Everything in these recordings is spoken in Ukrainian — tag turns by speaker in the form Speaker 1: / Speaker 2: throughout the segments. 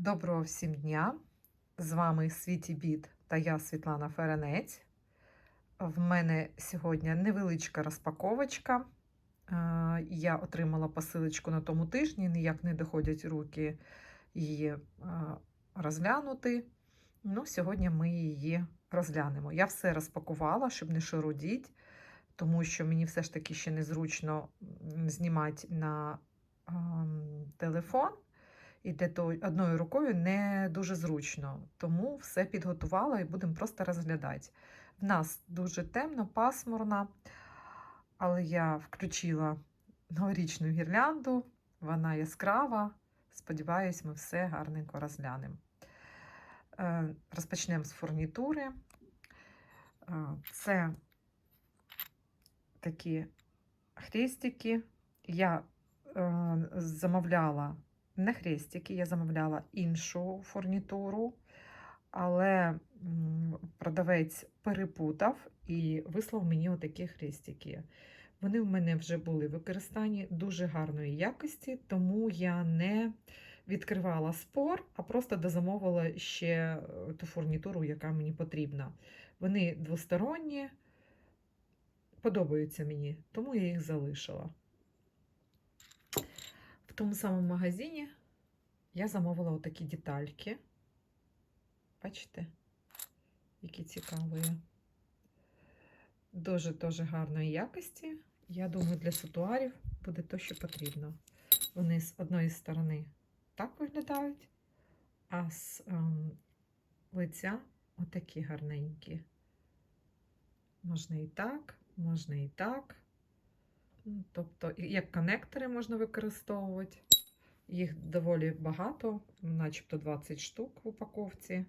Speaker 1: Доброго всім дня! З вами Світі Біт та я Світлана Ференець. В мене сьогодні невеличка розпаковочка. Е, Я отримала посилочку на тому тижні, ніяк не доходять руки її е, розглянути. Ну, сьогодні ми її розглянемо. Я все розпакувала, щоб не шарудіть, тому що мені все ж таки ще незручно знімати на ем, телефон. І для того одною рукою не дуже зручно. Тому все підготувала і будемо просто розглядати. В нас дуже темно, пасмурно, але я включила новорічну гірлянду, вона яскрава. Сподіваюсь, ми все гарненько розглянемо. Е, Розпочнемо з фурнітури. Е, Це такі хрестики. Я е, замовляла не хрестики, я замовляла іншу фурнітуру, але продавець перепутав і вислав мені отакі хрестики. Вони в мене вже були в використанні дуже гарної якості, тому я не відкривала спор, а просто дозамовила ще е, ту фурнітуру, яка мені потрібна. Вони двосторонні, подобаються мені, тому я їх залишила. Тому самому магазині я замовила отакі детальки. Бачите, які цікаві. Дуже дуже гарної якості. Я думаю, для сутуарів буде то, що потрібно. Вони з одної сторони так виглядають, а з ем, лиця отакі гарненькі. Можна і так, можна і так. Тобто, як конектори можна використовувати. Їх доволі багато, начебто 20 штук в упаковці.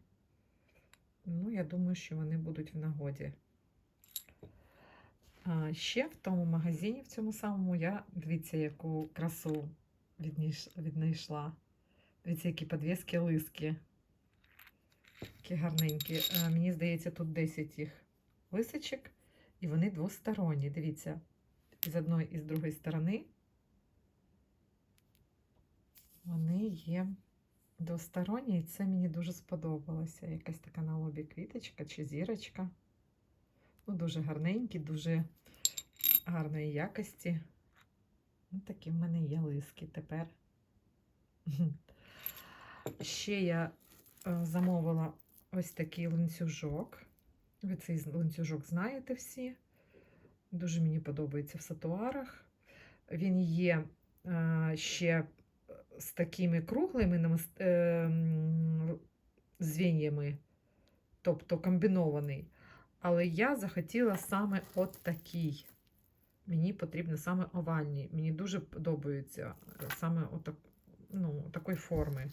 Speaker 1: Ну, я думаю, що вони будуть в нагоді. А ще в тому магазині, в цьому самому, я дивіться, яку красу віднайшла. Дивіться, які підвіски лиски. Такі гарненькі. Мені здається, тут 10 їх лисичок, і вони двосторонні. Дивіться, з одної і з другої сторони вони є двосторонні, і це мені дуже сподобалося. Якась така на лобі квіточка чи зірочка. Ну, дуже гарненькі, дуже гарної якості. Ну, такі в мене є лиски тепер. Ще я е, замовила ось такий ланцюжок. Ви цей ланцюжок знаєте всі. Дуже мені подобається в сатуарах. Він є е, ще з такими круглими е, м, звеньями, тобто комбінований. Але я захотіла саме от такий. Мені потрібно саме овальні. Мені дуже подобаються е, саме отак, ну, такої форми.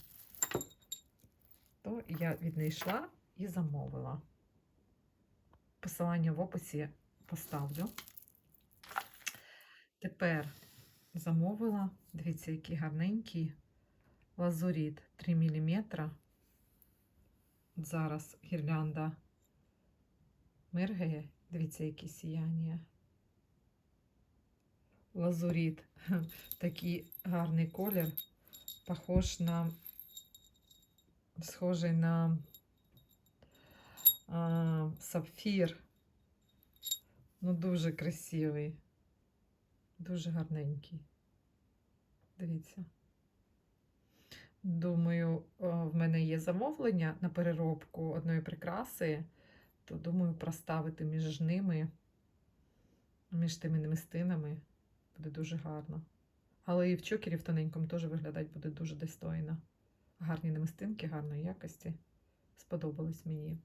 Speaker 1: То я віднайшла і замовила. Посилання в описі поставлю. Тепер замовила, дивіться, який гарненький лазуріт 3 мм. Зараз гірлянда миргає. Дивіться, які сіяння. Лазуріт. Такий гарний колір. Похож на схожий на а, сапфір. Ну, дуже красивий. Дуже гарненький. Дивіться. Думаю, в мене є замовлення на переробку одної прикраси, то думаю, проставити між ними, між тими намистинами буде дуже гарно. Але і в чокері в тоненькому теж виглядати буде дуже достойно. Гарні намистинки, гарної якості. Сподобались мені.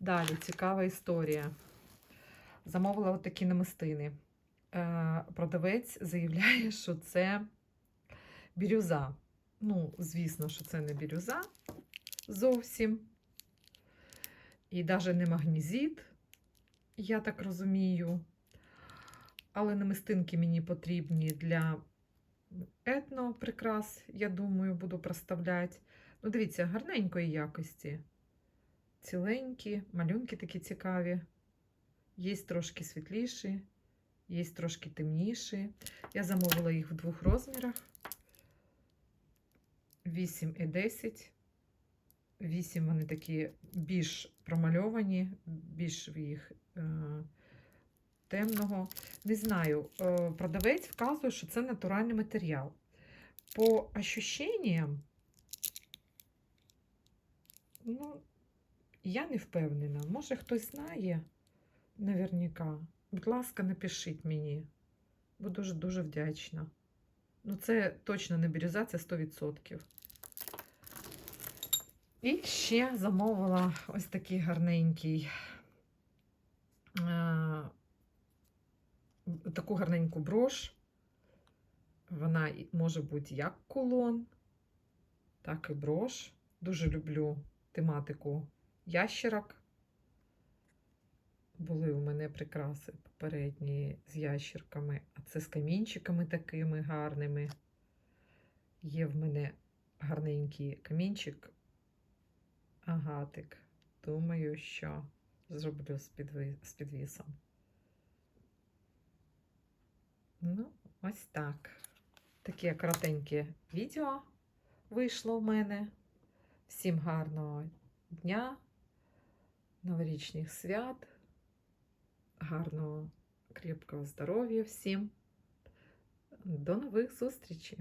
Speaker 1: Далі цікава історія. Замовила от такі намистини. Е, Продавець заявляє, що це бірюза. Ну, звісно, що це не бірюза зовсім. І навіть не магнізит, я так розумію. Але намистинки мені потрібні для етноприкрас, я думаю, буду проставляти. Ну, дивіться, гарненької якості. Ціленькі, малюнки такі цікаві. Є трошки світліші, є трошки темніші. Я замовила їх в двох розмірах: 8 і 10. Вісім вони такі більш промальовані, більш їх е, темного. Не знаю, е, продавець вказує, що це натуральний матеріал. По ощущениям, ну, я не впевнена. Може, хтось знає наверняка. Будь ласка, напишіть мені. Буду дуже дуже вдячна. Ну, це точно не бірюза, це 100%. І ще замовила ось такий гарненький, е, таку гарненьку брош. Вона може бути як кулон, так і брош. Дуже люблю тематику ящерок. Були у мене прикраси попередні з ящерками, а це з камінчиками такими гарними. Є в мене гарненький камінчик агатик. Думаю, що зроблю з, підвісом. Ну, ось так. Таке коротеньке відео вийшло в мене. Всім гарного дня, новорічних свят, гарного крепкого здоров'я всім. До нових зустрічей.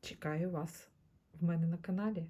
Speaker 1: Чекаю вас в мене на каналі.